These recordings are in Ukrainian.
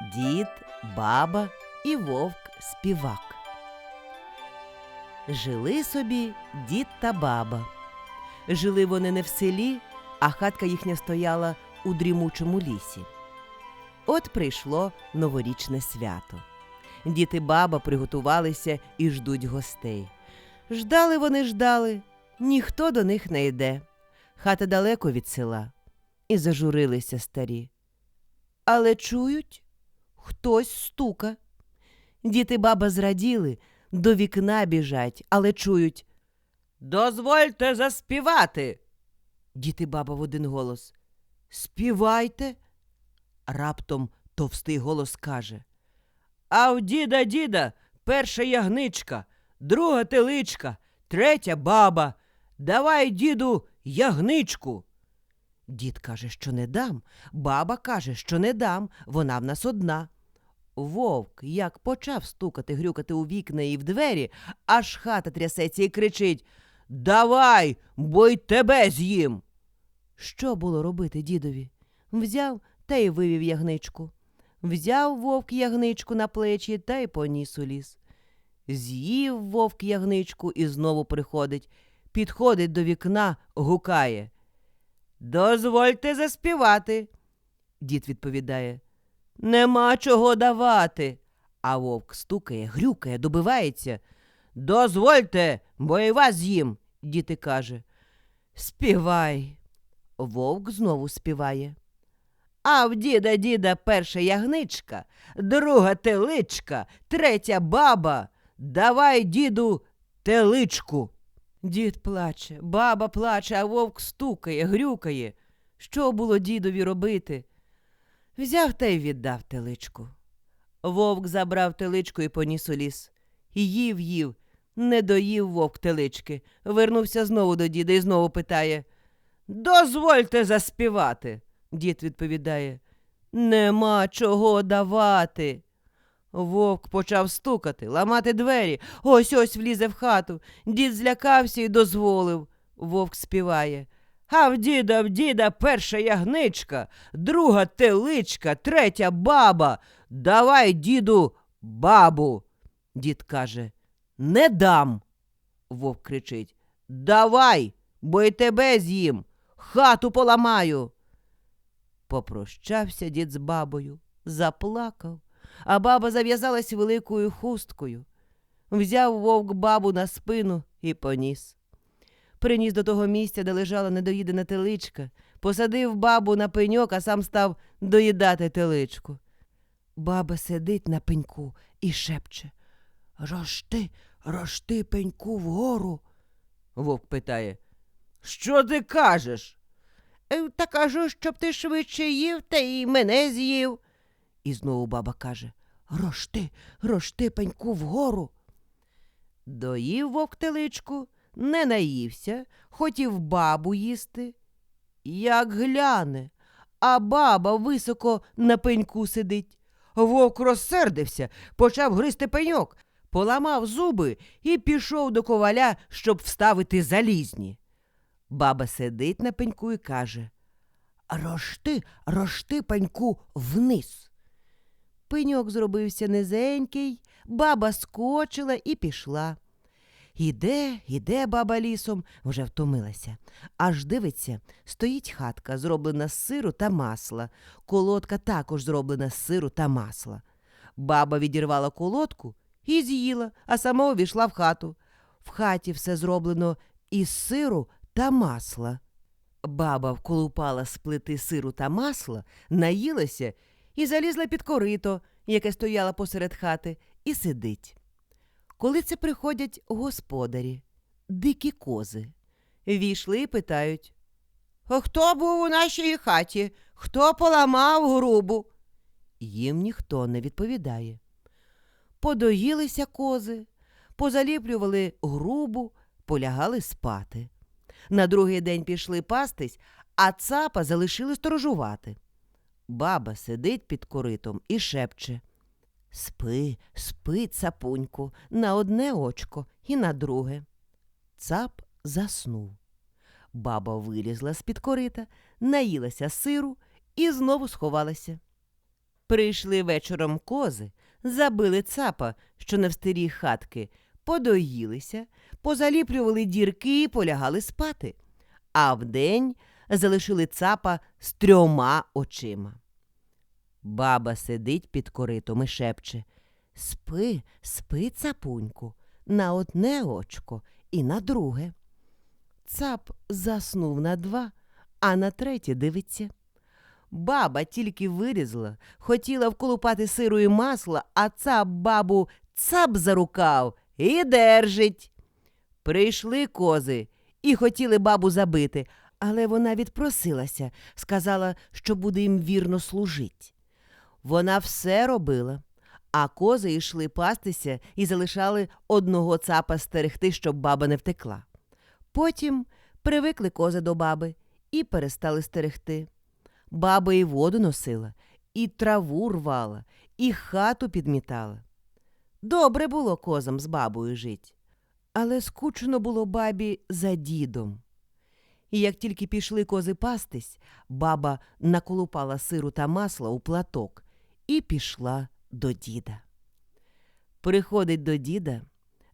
дід, баба і вовк співак. Жили собі дід та баба. Жили вони не в селі, а хатка їхня стояла у дрімучому лісі. От прийшло новорічне свято. Дід і баба приготувалися і ждуть гостей. Ждали вони ждали, ніхто до них не йде. Хата далеко від села. І зажурилися старі. Але чують, хтось стука. Дід і баба зраділи, до вікна біжать, але чують. Дозвольте заспівати. Дід і баба в один голос. Співайте. Раптом товстий голос каже. А в діда діда перша ягничка, друга теличка, третя баба. Давай, діду, ягничку. Дід каже, що не дам, баба каже, що не дам, вона в нас одна. Вовк як почав стукати, грюкати у вікна і в двері, аж хата трясеться і кричить Давай, бо й тебе з'їм. Що було робити дідові? Взяв та й вивів ягничку. Взяв вовк ягничку на плечі та й поніс у ліс. З'їв вовк ягничку і знову приходить, підходить до вікна, гукає. Дозвольте заспівати. Дід відповідає. Нема чого давати. А вовк стукає, грюкає, добивається. Дозвольте, бо і вас з'їм, дід і каже. Співай. Вовк знову співає. А в діда діда перша ягничка, друга теличка, третя баба. Давай, діду, теличку. Дід плаче, баба плаче, а вовк стукає, грюкає. Що було дідові робити? Взяв та й віддав теличку. Вовк забрав теличку і поніс у ліс. Їв їв, не доїв вовк телички. Вернувся знову до діда і знову питає Дозвольте заспівати. Дід відповідає Нема чого давати. Вовк почав стукати, ламати двері. Ось ось влізе в хату. Дід злякався і дозволив. Вовк співає. А в діда, в діда перша ягничка, друга теличка, третя баба. Давай, діду, бабу. Дід каже Не дам. Вовк кричить Давай, бо й тебе з'їм. Хату поламаю. Попрощався дід з бабою, заплакав, а баба зав'язалась великою хусткою. Взяв вовк бабу на спину і поніс. Приніс до того місця, де лежала недоїдена теличка, посадив бабу на пеньок, а сам став доїдати теличку. Баба сидить на пеньку і шепче Рошти, рошти пеньку вгору. Вовк питає Що ти кажеш? «Е, Та кажу, щоб ти швидше їв, та й мене з'їв. І знову баба каже Рошти, рошти пеньку вгору. Доїв вовк теличку, не наївся, хотів бабу їсти. Як гляне, а баба високо на пеньку сидить. Вовк розсердився, почав гризти пеньок, поламав зуби і пішов до коваля, щоб вставити залізні. Баба сидить на пеньку і каже Рошти, рошти пеньку вниз. Пеньок зробився низенький, баба скочила і пішла. Іде, іде баба лісом, вже втомилася. Аж дивиться, стоїть хатка, зроблена з сиру та масла. Колодка також зроблена з сиру та масла. Баба відірвала колодку і з'їла, а сама увійшла в хату. В хаті все зроблено із сиру та масла. Баба вколупала з плити сиру та масла, наїлася і залізла під корито, яке стояло посеред хати, і сидить. Коли це приходять господарі, дикі кози, війшли і питають «А Хто був у нашій хаті? Хто поламав грубу? Їм ніхто не відповідає. Подоїлися кози, позаліплювали грубу, полягали спати. На другий день пішли пастись, а цапа залишили сторожувати. Баба сидить під коритом і шепче. Спи, спи, цапуньку, на одне очко і на друге. Цап заснув. Баба вилізла з-під корита, наїлася сиру і знову сховалася. Прийшли вечором кози, забили цапа, що на старій хатки, подоїлися, позаліплювали дірки і полягали спати. А вдень залишили цапа з трьома очима. Баба сидить під коритом і шепче Спи, спи, цапуньку, на одне очко і на друге. Цап заснув на два, а на третє дивиться. Баба тільки вирізла, хотіла вколупати сиру і масла, а цап бабу цап за рукав і держить. Прийшли кози і хотіли бабу забити, але вона відпросилася, сказала, що буде їм вірно служить. Вона все робила, а кози йшли пастися і залишали одного цапа стерегти, щоб баба не втекла. Потім привикли кози до баби і перестали стерегти. Баба і воду носила, і траву рвала, і хату підмітала. Добре було козам з бабою жить, але скучно було бабі за дідом. І як тільки пішли кози пастись, баба наколупала сиру та масла у платок і пішла до діда. Приходить до діда,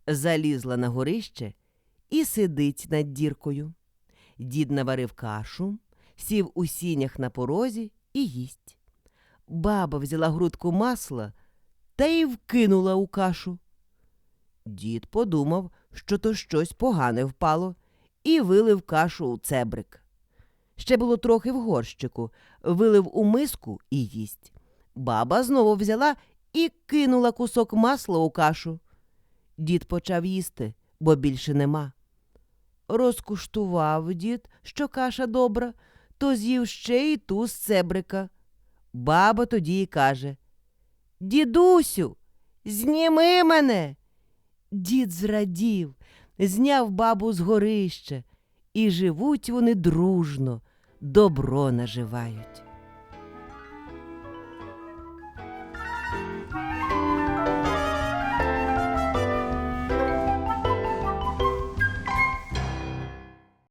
залізла на горище і сидить над діркою. Дід наварив кашу, сів у сінях на порозі і їсть. Баба взяла грудку масла та й вкинула у кашу. Дід подумав, що то щось погане впало, і вилив кашу у цебрик. Ще було трохи в горщику, вилив у миску і їсть. Баба знову взяла і кинула кусок масла у кашу. Дід почав їсти, бо більше нема. Розкуштував дід, що каша добра, то з'їв ще й ту з цебрика. Баба тоді й каже Дідусю, зніми мене. Дід зрадів, зняв бабу з горища, і живуть вони дружно, добро наживають.